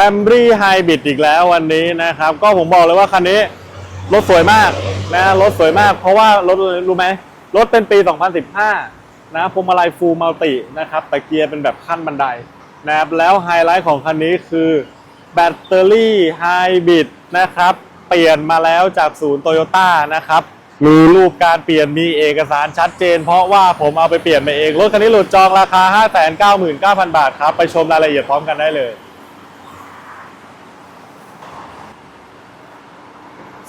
Camry Hybrid อีกแล้ววันนี้นะครับ ก็ผมบอกเลยว่าคันนี้รถสวยมากนะรถสวยมาก เพราะว่ารถรู้ไหมรถเป็นปี 2015 นะพวงมาลัยฟูลมัลตินะครับแต่เกียร์เป็นแบบขั้นบันไดนะครับแล้วไฮไลท์ของคันนี้คือแบตเตอรี่ไฮบริดนะครับ เปลี่ยนมาแล้วจากศูนย์โตโยต้านะครับมีรูปการเปลี่ยนมีเอกสารชัดเจน เพราะว่าผมเอาไปเปลี่ยนมาเอง รถคันนี้หลุดจองราคา 599,000 บาทครับ ไปชมรายละเอียดพร้อมกันได้เลย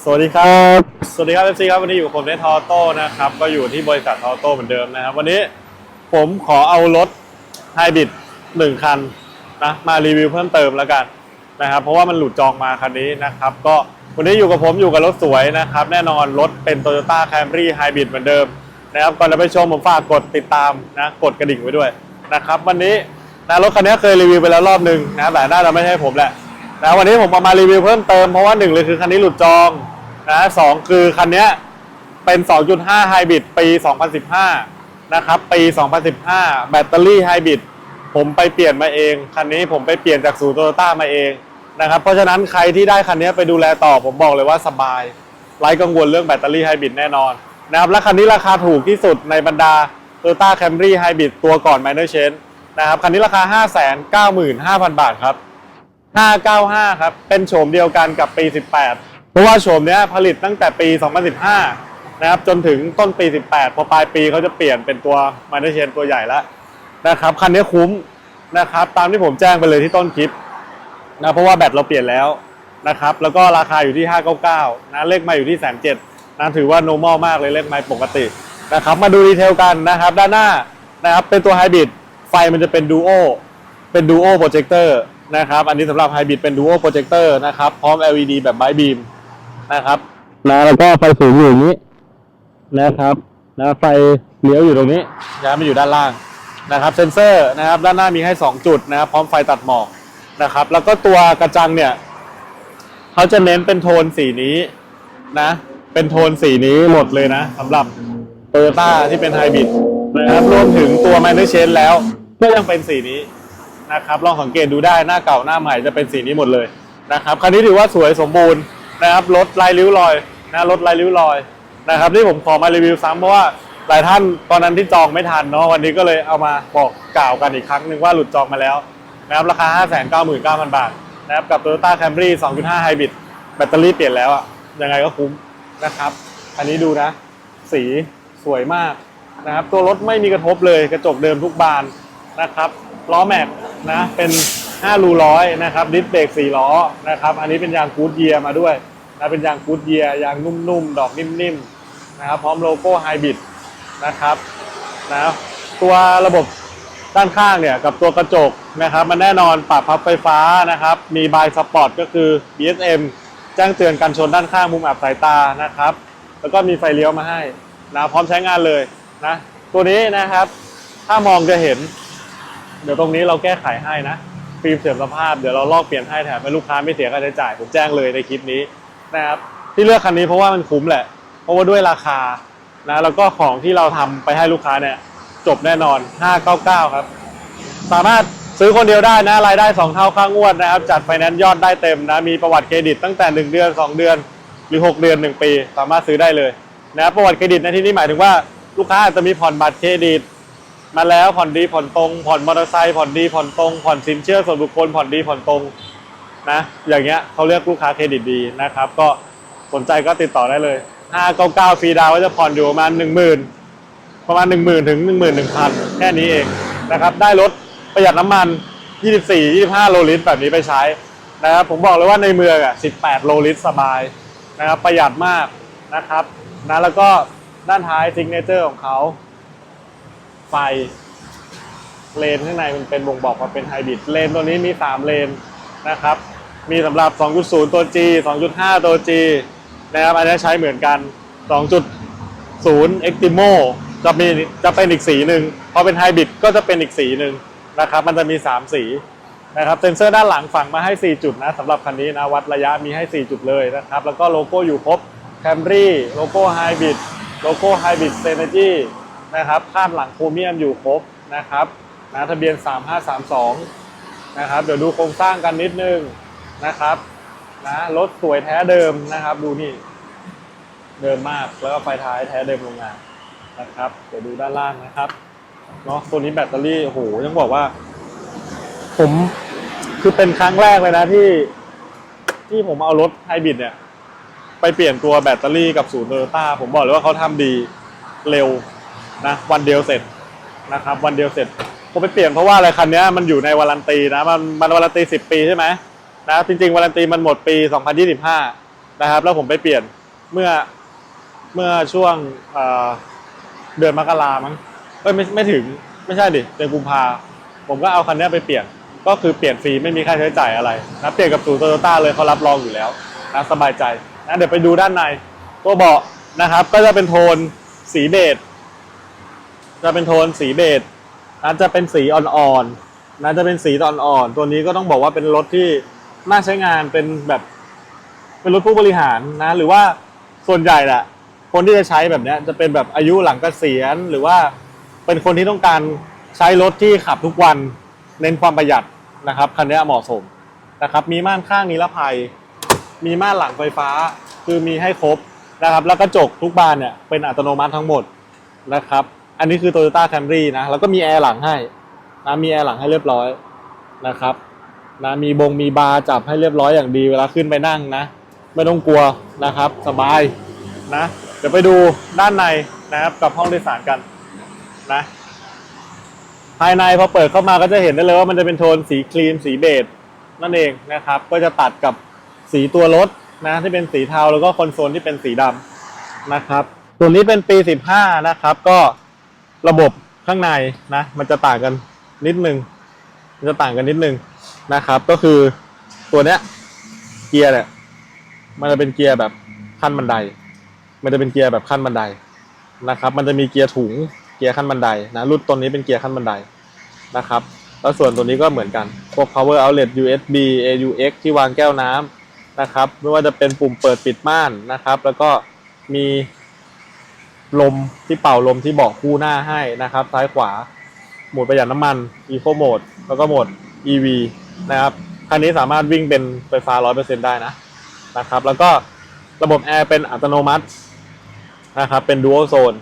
สวัสดีครับ สวัสดีครับเอฟซีครับวันนี้อยู่กับผมในทอโต้นะครับ ก็อยู่ที่บริษัททอโต้เหมือนเดิมนะครับ วันนี้ผมขอเอารถไฮบริดหนึ่งคันนะมารีวิวเพิ่มเติมแล้วกันนะครับเพราะว่ามันหลุดจองมาคันนี้นะครับ ก็วันนี้อยู่กับผมอยู่กับรถสวยนะครับ แน่นอนรถเป็น Toyota Camry Hybrid เหมือนเดิมนะครับก่อนจะไปชมผมฝากกดติดตามนะกดกระดิ่งไว้ด้วยนะครับ วันนี้นะรถคันนี้เคยรีวิวไปแล้วรอบหนึ่งนะแต่น่าจะไม่ใช่ผมแหละ นะวันนี้ผมเอามารีวิวเพิ่มเติมเพราะว่าหนึ่งเลยคือคันนี้หลุดจองนะสองคือคันนี้เป็น 2.5 ไฮบริดปี 2015 นะครับ ปี 2015 แบตเตอรี่ไฮบริดผมไปเปลี่ยนมาเอง คันนี้ผมไปเปลี่ยนจากศูนย์โตโยต้ามาเองนะครับเพราะฉะนั้นใครที่ได้คันนี้ไปดูแลต่อผมบอกเลยว่าสบายไร้กังวลเรื่องแบตเตอรี่ไฮบริดแน่นอนนะครับและคันนี้ราคาถูกที่สุดในบรรดา Toyota Camry Hybrid ตัวก่อน Minor Change นะครับคันนี้ราคา 595,000 บาทครับ 595 ครับ เป็นโฉมเดียวกันกับปี 18 เพราะว่าโฉมเนี้ยผลิตตั้งแต่ปี 2015 นะครับ จนถึงต้นปี 18 พอปลายปีเขาจะเปลี่ยนเป็นตัวมาเนเชนตัวใหญ่แล้วนะครับ คันนี้คุ้มนะครับ ตามที่ผมแจ้งไปเลยที่ต้นคลิปนะเพราะว่าแบตเราเปลี่ยนแล้วนะครับ แล้วก็ราคาอยู่ที่ 599 นะ เลขไมาอยู่ที่แสนเจ็ดนะถือว่า normal มากเลยเลขไม้ปกตินะครับ มาดูดีเทลกันนะครับ ด้านหน้านะครับเป็นตัวไฮบริดไฟมันจะเป็นดูโอเป็นดูโอโปรเจคเตอร์ นะครับ อันนี้สำหรับไฮบริดเป็นดูโอโปรเจคเตอร์นะครับ พร้อม LED แบบไบบีมนะครับนะแล้วก็ไฟสูงอยู่อย่างนี้นะครับนะไฟเลี้ยวอยู่ตรงนี้ย้ายมาอยู่ด้านล่างนะครับ เซนเซอร์นะครับ ด้านหน้ามีให้ 2 จุดนะครับ พร้อมไฟตัดหมอกนะครับ แล้วก็ตัวกระจังเนี่ยเขาจะเน้นเป็นโทนสีนี้นะ เป็นโทนสีนี้หมดเลยนะสำหรับโตโยต้าที่เป็นไฮบริดนะครับรวมถึงตัว m i n o r Change แล้วก็ยังเป็นสีนี้ นะครับลองสังเกตดูได้หน้าเก่าหน้าใหม่จะเป็นสีนี้หมดเลยนะครับคันนี้ถือว่าสวยสมบูรณ์นะครับรถลายริ้วรอยนะรถลายริ้วรอยนะครับที่ผมขอมารีวิวซ้ำเพราะว่าหลายท่านตอนนั้นที่จองไม่ทันเนาะวันนี้ก็เลยเอามาบอกกล่าวกันอีกครั้งหนึ่งว่าหลุดจองมาแล้วนะครับราคา 599,000 บาทนะครับกับ Toyota Camry 2.5 Hybrid แบตเตอรี่เปลี่ยนแล้วอะยังไงก็คุ้มนะครับอันนี้ดูนะ สีสวยมากนะครับตัวรถไม่มีกระทบเลยกระจกเดิมทุกบานนะครับล้อแม็ก นะเป็น5รูร้อยนะครับดิสเบรก4ล้อนะครับอันนี้เป็นยางกูดเยียมาด้วยนะเป็นยางกูดเยียยางนุ่มๆ ดอกนิ่มๆนะครับพร้อมโลโก้ไฮบริดนะครับนะตัวระบบด้านข้างเนี่ยกับตัวกระจกนะครับ มันแน่นอนปรับพับไฟฟ้านะครับ มีบายสปอร์ตก็คือ BSM แจ้งเตือนการชนด้านข้างมุมอับสายตานะครับ แล้วก็มีไฟเลี้ยวมาให้นะพร้อมใช้งานเลยนะตัวนี้นะครับ ถ้ามองจะเห็น เดี๋ยวตรงนี้เราแก้ไขให้นะฟิล์มเสื่อมสภาพเดี๋ยวเราลอกเปลี่ยนให้แถมให้ลูกค้าไม่เสียค่าใช้จ่ายผมแจ้งเลยในคลิปนี้นะครับที่เลือกคันนี้เพราะว่ามันคุ้มแหละ เพราะว่าด้วยราคานะแล้วก็ของที่เราทำไปให้ลูกค้าเนี่ยจบแน่นอน 599 ครับ สามารถซื้อคนเดียวได้นะรายได้ 2 เท่าค่างวดนะครับ จัดไฟแนนซ์ยอดได้เต็มนะมีประวัติเครดิตตั้งแต่ 1 เดือน 2 เดือน หรือ 6 เดือน 1 ปี สามารถซื้อได้เลยนะประวัติเครดิตในที่นี้หมายถึงว่าลูกค้าอาจจะมีผ่อนบัตรเครดิต มาแล้วผ่อนดีผ่อนตรง ผ่อนมอเตอร์ไซค์ผ่อนดีผ่อนตรง ผ่อนสินเชื่อส่วนบุคคลผ่อนดีผ่อนตรงนะอย่างเงี้ยเขาเรียกลูกค้าเครดิตดีนะครับ ก็สนใจก็ติดต่อได้เลย 599ฟรีดาวก็จะผ่อนอยู่ประมาณ 10,000 ประมาณ 10,000 ถึง 11,000 แค่นี้เองนะครับ ได้รถประหยัดน้ำมัน 24 25 โลลิตรแบบนี้ไปใช้นะครับผมบอกเลยว่าในเมืองอะ 18 โลลิตรสบายนะครับประหยัดมากนะครับนะแล้วก็ด้านท้ายซิกเนเจอร์ของเขา ไฟ เลนข้างในมันเป็นบ่งบอกว่าเป็นไฮบริดเลนตัวนี้มี 3 เลนนะครับ มีสำหรับ 2.0 ตัว G 2.5 ตัว G นะครับอันนี้ใช้เหมือนกัน 2.0 Extimo จะมีจะเป็นอีกสีหนึ่งพอเป็นไฮบริดก็จะเป็นอีกสีหนึ่งนะครับ มันจะมี 3 สีนะครับเซ็นเซอร์ด้านหลังฝังมาให้ 4 จุดนะสำหรับคันนี้นะวัดระยะมีให้ 4 จุดเลยนะครับ แล้วก็โลโก้อยู่ครบ Camry โลโก้ Hybrid โลโก้ Hybrid Synergy น นะครับคาดหลังโครเมียมอยู่ครบนะครับนะทะเบียน 3532นะครับเดี๋ยวดูโครงสร้างกันนิดนึงนะครับนะรถสวยแท้เดิมนะครับ ดูนี่เดิมมากแล้วก็ไฟท้ายแท้เดิมโรงงานนะครับ เดี๋ยวดูด้านล่างนะครับเนาะตัวนี้แบตเตอรี่โอ้โหต้องบอกว่า ผมคือเป็นครั้งแรกเลยนะที่ ที่ผมเอารถไฮบริดเนี่ย ไปเปลี่ยนตัวแบตเตอรี่กับศูนย์โตโยต้าผมบอกเลยว่าเขาทำดีเร็ว นะวันเดียวเสร็จนะครับ วันเดียวเสร็จผมไปเปลี่ยนเพราะว่าอะไรคันนี้มันอยู่ในวารันตีนะมันมันวารันตีสิบปีใช่ไหมนะจริงๆวารันตีมันหมดปี 2025 นะครับ แล้วผมไปเปลี่ยนเมื่อเมื่อช่วงเดือนมกรามั้งเอ้ยไม่ไม่ถึงไม่ใช่ดิเดือนกุมภาผมก็เอาคันนี้ไปเปลี่ยนก็คือเปลี่ยนฟรีไม่มีค่าใช้จ่ายอะไรนะเปลี่ยนกับศูนย์โตโยต้าเลยเขารับรองอยู่แล้วนะสบายใจนะเดี๋ยวไปดูด้านในตัวเบาะนะครับ ก็จะเป็นโทนสีเบจ จะเป็นโทนสีเบจนะจะเป็นสีอ่อนๆนะจะเป็นสีอ่อนๆตัวนี้ก็ต้องบอกว่าเป็นรถที่น่าใช้งานเป็นแบบเป็นรถผู้บริหารนะ หรือว่าส่วนใหญ่แหละคนที่จะใช้แบบนี้จะเป็นแบบอายุหลังเกษียณหรือว่าเป็นคนที่ต้องการใช้รถที่ขับทุกวันเน้นความประหยัดนะครับคันนี้เหมาะสมนะครับ มีม่านข้างนิรภัย มีม่านหลังไฟฟ้าคือมีให้ครบนะครับ แล้วกระจกทุกบานเนี่ยเป็นอัตโนมัติทั้งหมดนะครับ อันนี้คือ Toyota Camry นะ แล้วก็มีแอร์หลังให้นะมีแอร์หลังให้เรียบร้อยนะครับนะมีบงมีบาร์จับให้เรียบร้อยอย่างดีเวลาขึ้นไปนั่งนะ ไม่ต้องกลัวนะครับ สบายนะ เดี๋ยวไปดูด้านในนะครับกับห้องโดยสารกันนะภายในพอเปิดเข้ามาก็จะเห็นได้เลยว่ามันจะเป็นโทนสีครีมสีเบจนั่นเองนะครับ ก็จะตัดกับสีตัวรถนะที่เป็นสีเทาแล้วก็คอนโซลที่เป็นสีดำนะครับ ตัวนี้เป็นปี 15 นะครับ ก็ ระบบข้างในนะมันจะต่างกันนิดนึงมันจะต่างกันนิดนึงนะครับ ก็คือตัวเนี้ยเกียร์เนี่ยมันจะเป็นเกียร์แบบขั้นบันได มันจะเป็นเกียร์แบบขั้นบันไดนะครับ มันจะมีเกียร์ถุงเกียร์ขั้นบันไดนะรุ่นตัวนี้เป็นเกียร์ขั้นบันไดนะครับแล้วส่วนตัวนี้ก็เหมือนกัน พวก power outlet USB AUX ที่วางแก้วน้ำนะครับ ไม่ว่าจะเป็นปุ่มเปิดปิดม่านนะครับ แล้วก็มี ลมที่เป่าลมที่เบอกคู่หน้าให้นะครับ ซ้ายขวา โหมดประหยัดน้ำมัน Eco Mode แล้วก็โหมด EV นะครับคันนี้สามารถวิ่งเป็นไฟฟ้า 100%ได้นะนะครับ แล้วก็ระบบแอร์เป็นอัตโนมัตินะครับเป็น Dual Zone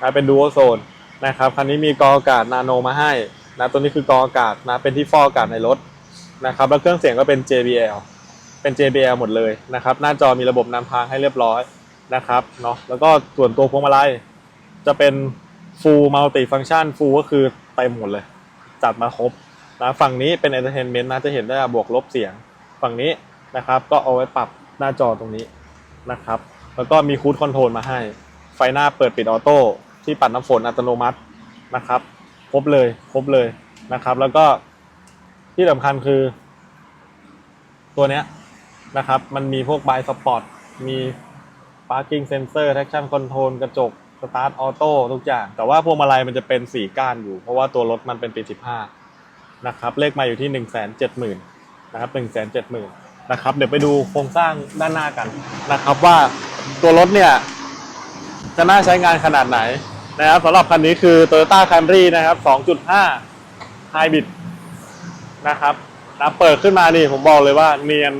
นะเป็น Dual Zone นะครับคันนี้มีกรองอากาศนาโนมาให้นะตัวนี้คือกรองอากาศนะเป็นที่ฟอกอากาศในรถนะครับแล้วเครื่องเสียงก็เป็น JBL เป็น JBL หมดเลยนะครับ หน้าจอมีระบบนำทางให้เรียบร้อย นะครับเนาะแล้วก็ส่วนตัวพวงมาลัยจะเป็น Full Multi Function Full ก็คือเต็มหมดเลย จัดมาครบนะฝั่งนี้เป็น Entertainment นะจะเห็นได้บวกลบเสียงฝั่งนี้นะครับ ก็เอาไว้ปรับหน้าจอตรงนี้นะครับ แล้วก็มีคูดคอนโทรลมาให้ ไฟหน้าเปิดปิดออโต้ที่ปัดน้ำฝนอัตโนมัตินะครับ ครบเลยครบเลยนะครับ แล้วก็ที่สำคัญคือ ตัวเนี้ยนะครับ มันมีพวก By Spot มี Parking Sensor Traction Control กระจก Start Auto ทุกอย่าง แต่ว่าพวงมาลัยมันจะเป็นสีก้านอยู่ เพราะว่าตัวรถมันเป็นปี 15 นะครับ เลขมาอยู่ที่ 1 7 0 0 0 0นะครับ 1 7 0 0 0 0นะครับ เดี๋ยวไปดูโครงสร้างด้านหน้ากันนะครับว่าตัวรถเนี่ย จะน่าใช้งานขนาดไหนนะครับสำหรับคันนี้คือ Toyota Camry นะครับ 2.5 Hybrid นะครับนะเปิดขึ้นมานี่ผมบอกเลยว่าเนียน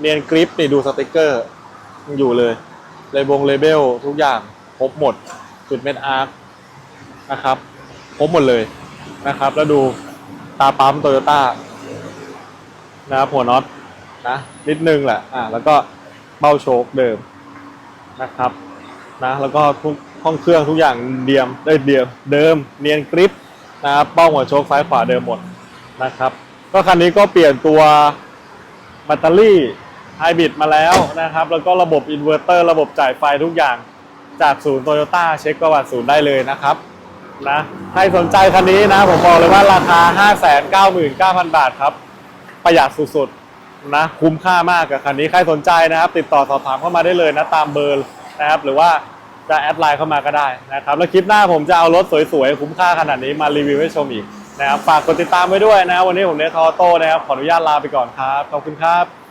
เนียนกริปนี่ดูสติกเกอร์อยู่เลย เลบงเลเบลทุกอย่างครบหมด จุดเม็ดอาร์คนะครับครบหมดเลยนะครับ แล้วดูตาปั๊มโตโยต้านะครับหัวน็อตนะนิดนึงแหละอ่าแล้วก็เบ้าโชคเดิมนะครับนะแล้วก็ทุกห้องเครื่องทุกอย่างเดียมได้เดียมเดิมเนียนกริปนะครับเบ้าหัวโชคซ้ายขวาเดิมหมดนะครับ ก็คันนี้ก็เปลี่ยนตัวแบตเตอรี่ ไฮบริดมาแล้วนะครับ แล้วก็ระบบอินเวอร์เตอร์ระบบจ่ายไฟทุกอย่างจากศูนย์โตโยต้าเช็คประวัติศูนย์ได้เลยนะครับนะใครสนใจคันนี้นะผมบอกเลยว่าราคา 599,000 บาทครับ ประหยัดสุดๆนะคุ้มค่ามากกับคันนี้ใครสนใจนะครับ ติดต่อสอบถามเข้ามาได้เลยนะตามเบอร์นะครับ หรือว่าจะแอดไลน์เข้ามาก็ได้นะครับ แล้วคลิปหน้าผมจะเอารถสวยๆ คุ้มค่าขนาดนี้มารีวิวให้ชมอีกนะครับฝากกดติดตามไว้ด้วยนะ วันนี้ผมเนทอโต้นะครับ ขออนุญาตลาไปก่อนครับ ขอบคุณครับ